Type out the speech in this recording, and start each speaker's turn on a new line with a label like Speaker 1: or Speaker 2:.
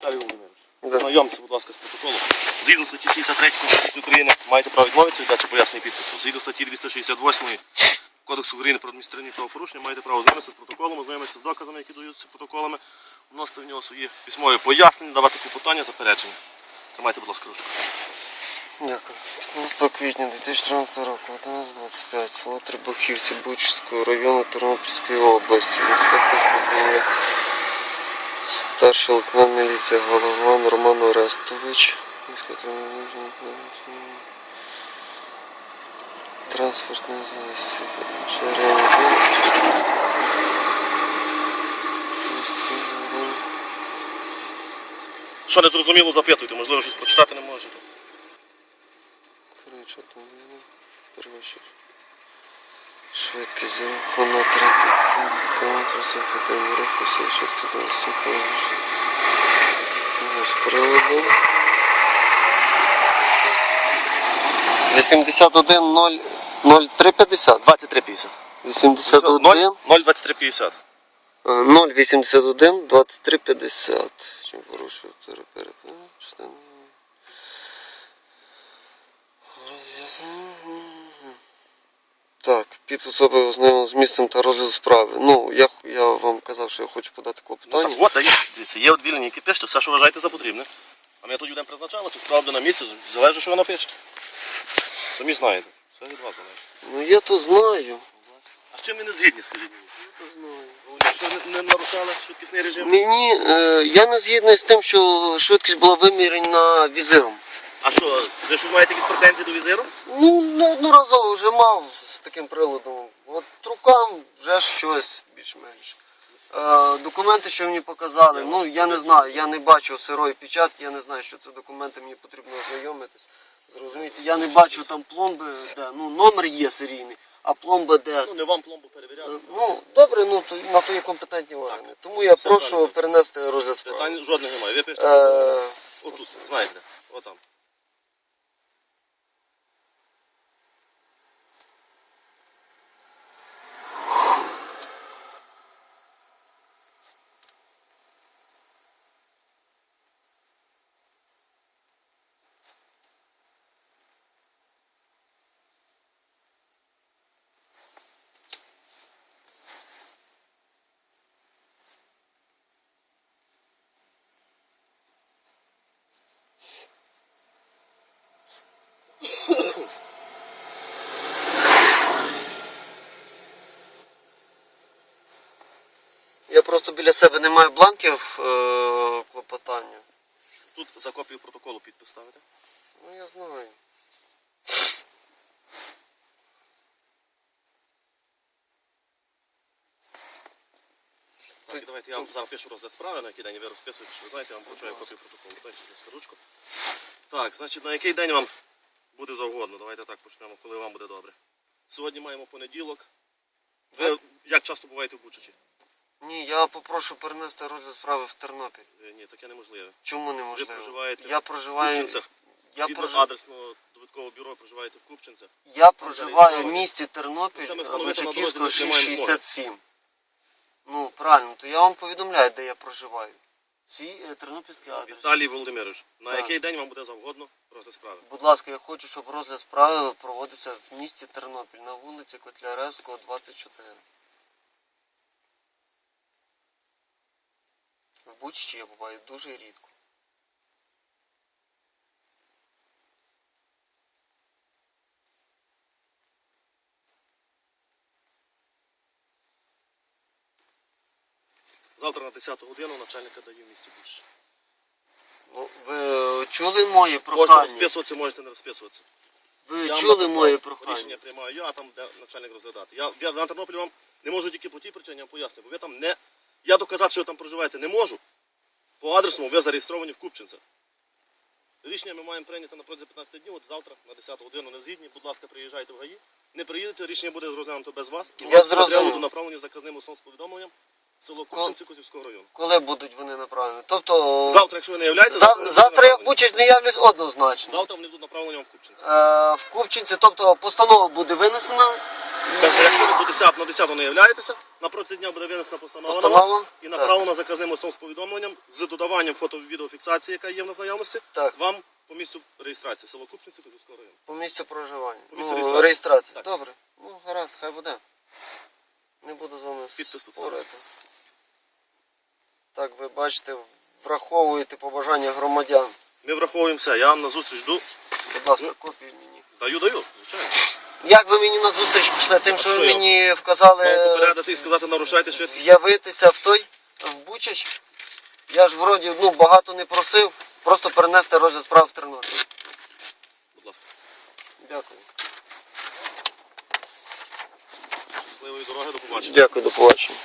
Speaker 1: Да.
Speaker 2: знайомтеся, будь ласка, з протоколом. Згідно статті 63 Конституції України маєте право відмовитися від дачі пояснення підпису. Згідно статті 268 Кодексу України про адміністративні правопорушення маєте право знайомитися з протоколом, ознайомитися з доказами, які даються протоколами, вносити в нього свої письмові пояснення, давати клопотання, заперечення. Тримайте, будь ласка, ручку.
Speaker 1: Дякую. 15 квітня 2014 року, 11.25, село Требухівці Бучівського району Тернопільської області. Інспектор. Старший лейтенант міліції Голован Роман Орестович. Транспортний засіб.
Speaker 2: Що не зрозуміло, запитуйте, можливо, щось прочитати не можете.
Speaker 1: Коротше, там ну, перевищив. Швидкість руху на 37 км сухотим руху, все швидкість на 7 км. Ось приладу. 81 0350.
Speaker 2: 2350.
Speaker 1: 81
Speaker 2: 02350.
Speaker 1: 081 2350. Чим порушувати перед частину. Так, під особи ознайомлено з місцем та розгляд справи. Ну, я, я вам казав, що я хочу подати
Speaker 2: Ну, так
Speaker 1: клопотання.
Speaker 2: от, дає. Dивіться, є відвільнені, які пишете, все, що вважаєте за потрібне. А ми тоді будемо призначали, чи справді на місці, залежить, що ви напишете. Самі знаєте. Все від вас залежить.
Speaker 1: Ну я то знаю.
Speaker 2: А з чим ви не згідні, скажіть мені?
Speaker 1: Я то знаю.
Speaker 2: Якщо не, не нарушали швидкісний режим.
Speaker 1: Мені, е, я не згідний з тим, що швидкість була вимірена візиром.
Speaker 2: Ви що маєте якісь претензії до візиру?
Speaker 1: Ну, неодноразово вже мав з таким приладом. От рукам вже щось більш-менш. Е, документи, що мені показали, ну я не знаю, я не бачу сирої печатки, я не знаю, що це документи, мені потрібно ознайомитись. Зрозумієте, я не бачу там пломби, де ну номер є серійний, а пломба де.
Speaker 2: Ну, не вам пломбу перевіряти.
Speaker 1: Е, Ну, добре, ну то на то є компетентні органи. Тому я
Speaker 2: Все
Speaker 1: прошу
Speaker 2: правильно.
Speaker 1: перенести розгляд справи.
Speaker 2: Питань жодних немає. Ви пишете.
Speaker 1: Е,
Speaker 2: Отут, знаєте, отам.
Speaker 1: я просто біля себе не маю бланків е, клопотання.
Speaker 2: Тут за копію протоколу підпис ставите.
Speaker 1: Ну я знаю.
Speaker 2: Так, давайте я вам зараз пишу розгляд справи, на який день ви розписуєте, що ви знаєте, я вам вручаю копію протоколу. Дайте, ласка, ручку. Так, значить, на який день вам буде завгодно? Давайте так почнемо, коли вам буде добре. Сьогодні маємо понеділок. Ви як часто буваєте в Бучачі?
Speaker 1: Ні, я попрошу перенести розгляд справи в Тернопіль.
Speaker 2: Е, Ні, таке неможливе.
Speaker 1: Чому неможливо?
Speaker 2: проживаєте
Speaker 1: я
Speaker 2: В
Speaker 1: проживаю.
Speaker 2: Купчинцях.
Speaker 1: Я,
Speaker 2: Згідно
Speaker 1: прожи...
Speaker 2: адресного довідкового бюро проживаєте в Купчинцях.
Speaker 1: я проживаю в місті Тернопіль,
Speaker 2: Це ми встановити на
Speaker 1: Лучаківського
Speaker 2: дорозі не маємо
Speaker 1: 667. Ну, правильно, то я вам повідомляю, де я проживаю. Свій е, тернопільський адрес.
Speaker 2: Віталій Володимирович, на
Speaker 1: Так.
Speaker 2: який день вам буде завгодно розгляд справи?
Speaker 1: Будь ласка, я хочу, щоб розгляд справи проводився в місті Тернопіль на вулиці Котляревського, 24. В Бучичі я буваю дуже рідко.
Speaker 2: Завтра на 10 годину начальника даю в місті Бучачі.
Speaker 1: Ну, ви чули моє
Speaker 2: Можете
Speaker 1: прохання?
Speaker 2: розписуватися, можете не розписуватися.
Speaker 1: Ви
Speaker 2: Я вам
Speaker 1: чули
Speaker 2: написав,
Speaker 1: моє
Speaker 2: Рішення
Speaker 1: прохання?
Speaker 2: приймаю я, а там де начальник розглядати. Я, я на Тернополі вам не можу тільки по тій причині, я вам поясню, бо ви там не. Я доказати, що ви там проживаєте, не можу. По адресному ви зареєстровані в Купчинцях. Рішення ми маємо прийняти на протязі 15 днів, от завтра на 10 годину не згідні. Будь ласка, приїжджайте в ГАІ. Не приїдете, рішення буде розглянуто без вас. І
Speaker 1: Я зрозумів.
Speaker 2: будуть направлені заказним основним з повідомленням село Купчинці Косівського району.
Speaker 1: Коли будуть вони направлені? Тобто
Speaker 2: Завтра, якщо ви не являєтеся,
Speaker 1: зав- завтра я в. Бучач не явлюсь однозначно.
Speaker 2: Завтра вони будуть направлені вам в Купчинці.
Speaker 1: Е, в Купчинці, тобто постанова буде винесена
Speaker 2: якщо ви до 10, на 10 не являєтеся, на протязі дня буде винесена постанова, на
Speaker 1: Постанова?
Speaker 2: і направлена заказним листом з повідомленням з додаванням фото-відеофіксації, яка є в нас наявності,
Speaker 1: Так.
Speaker 2: вам по місцю реєстрації село Купчинці Козівського району.
Speaker 1: По місцю проживання.
Speaker 2: По місцю
Speaker 1: ну,
Speaker 2: реєстрації.
Speaker 1: реєстрації.
Speaker 2: Так.
Speaker 1: Добре. Ну, гаразд, хай буде. Не буду з вами
Speaker 2: Підпис тут
Speaker 1: спорити. Так, ви бачите, враховуєте побажання громадян.
Speaker 2: Ми враховуємо все. Я вам на зустріч йду.
Speaker 1: Будь ласка, копію мені.
Speaker 2: Даю, даю, звичайно.
Speaker 1: Як ви мені на зустріч пішли? Тим, що
Speaker 2: що
Speaker 1: ви
Speaker 2: я?
Speaker 1: мені вказали
Speaker 2: і сказати, нарушайте щось.
Speaker 1: з'явитися в той, в Бучач? Я ж вроді ну, багато не просив, просто перенести розгляд справ в Тернопіль.
Speaker 2: Будь ласка.
Speaker 1: Дякую.
Speaker 2: Щасливої дороги, до побачення.
Speaker 1: Дякую, до побачення.